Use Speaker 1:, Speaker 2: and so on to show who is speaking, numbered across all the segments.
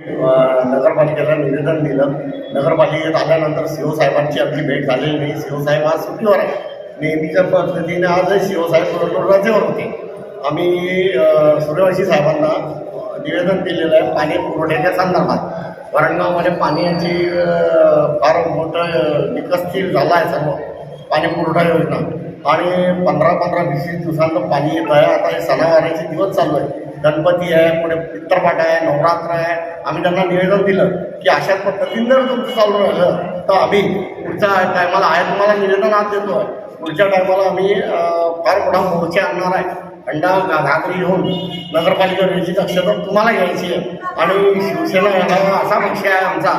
Speaker 1: नगरपालिकेला निवेदन दिलं. नगरपालिकेत आल्यानंतर सीओ साहेबांची आमची भेट झालेली नाही. सीओ साहेब आज सुट्टीवर आहे नेहमीच्या पद्धतीने आजही सीओ साहेब बरोबर रजेवर होते. आम्ही अ, सूर्यवंशी साहेबांना निवेदन दिलेलं आहे पाणी पुरवठ्याच्या संदर्भात. वरणगावमध्ये पाण्याची फार मोठं अ, झालं झाला आहे सर्व पाणी पुरवठा योजना. आणि पंधरा पंधरा वीस वीस दिवसांचं पाणी येत आहे. आता हे सणावाराचे दिवस चालू आहे. गणपती आहे पुढे पित्रपाठ आहे नवरात्र आहे. आम्ही त्यांना निवेदन दिलं की अशाच पद्धतीने जर तुमचं चालू राहिलं तर आम्ही पुढच्या टायमाला आहे तुम्हाला निवेदन आज देतो आहे पुढच्या टायमाला आम्ही फार मोठा मोर्चा आणणार आहे. अंडा घागरी घेऊन नगरपालिका याची दक्षता तुम्हाला घ्यायची आहे. आणि शिवसेना हा असा पक्ष आहे आमचा.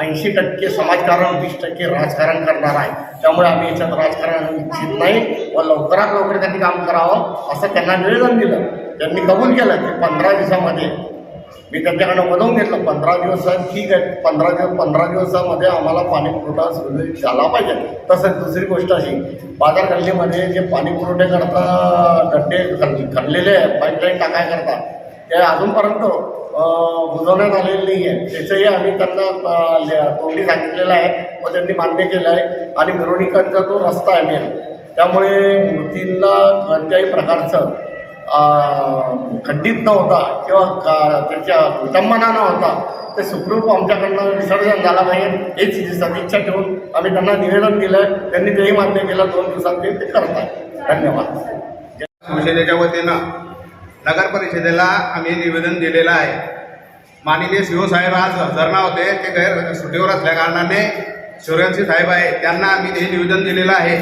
Speaker 1: ऐंशी टक्के समाजकारण वीस टक्के राजकारण करणार आहे. त्यामुळे आम्ही याच्यात राजकारण इच्छित नाही व लवकरात लवकर त्यांनी काम करावं असं त्यांना निवेदन दिलं. त्यांनी कबूल केलं की पंधरा दिवसामध्ये मी त्यांच्याकडनं बनवून घेतलं पंधरा दिवस ठीक आहे. पंधरा दिवस पंधरा दिवसामध्ये आम्हाला पाणी पुरवठा सुरळीत झाला पाहिजे. तसंच दुसरी गोष्ट अशी बाजार गल्लीमध्ये जे पाणी करता गड्डे खरलेले आहे पाईपलाईन टाकायकरता ते अजूनपर्यंत बुजवण्यात आलेलं नाही आहे त्याचंही आम्ही त्यांना ले- तोंडी सांगितलेलं आहे. व त्यांनी मान्य केलं आहे. आणि मिरवणुकांचा तो रस्ता आहे मेन त्यामुळे मूर्तींना कोणत्याही प्रकारचं खंडित न होता किंवा का- त्याच्या विटंबना न होता ते सुखरूप आमच्याकडनं विसर्जन झाला पाहिजे हेच सदिच्छा ठेवून आम्ही त्यांना निवेदन दिलं त्यांनी तेही मान्य केलं दोन दिवसात ते ते करत आहे धन्यवाद.
Speaker 2: शिवसेनेच्या वतीनं नगर परिषदेला आम्ही निवेदन दिलेलं आहे. माननीय सीओ साहेब आज हजर नव्हते ते गैर सुट्टीवर असल्या कारणाने साहेब आहे. त्यांना आम्ही हे निवेदन दिलेलं आहे.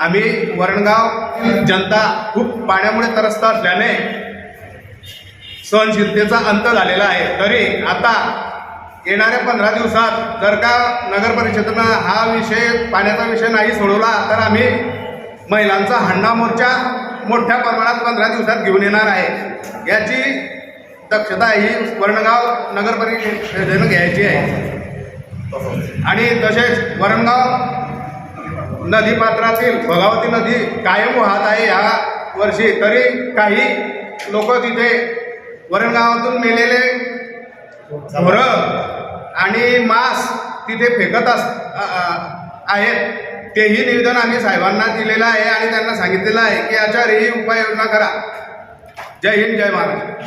Speaker 2: आम्ही वरणगाव जनता खूप पाण्यामुळे त्रस्त असल्याने सहनशीलतेचा अंत झालेला आहे. तरी आता येणाऱ्या पंधरा दिवसात जर का नगर परिषदेनं हा विषय पाण्याचा विषय नाही सोडवला तर आम्ही महिलांचा हंडा मोर्चा मोठ्या प्रमाणात पंधरा दिवसात घेऊन येणार आहे. याची दक्षता ही वरणगाव नगर परिषदेनं घ्यायची आहे. आणि तसेच वरणगाव नदीपात्रातील भगावती नदी कायम वाहत आहे या वर्षी. तरी काही लोक तिथे वरणगावातून मेलेले ढोरं आणि मांस तिथे फेकत अस आहेत. तेही निवेदन आम्ही साहेबांना दिलेलं आहे आणि त्यांना सांगितलेलं आहे की याच्यावर ही उपाययोजना करा. जय हिंद जय महाराष्ट्र.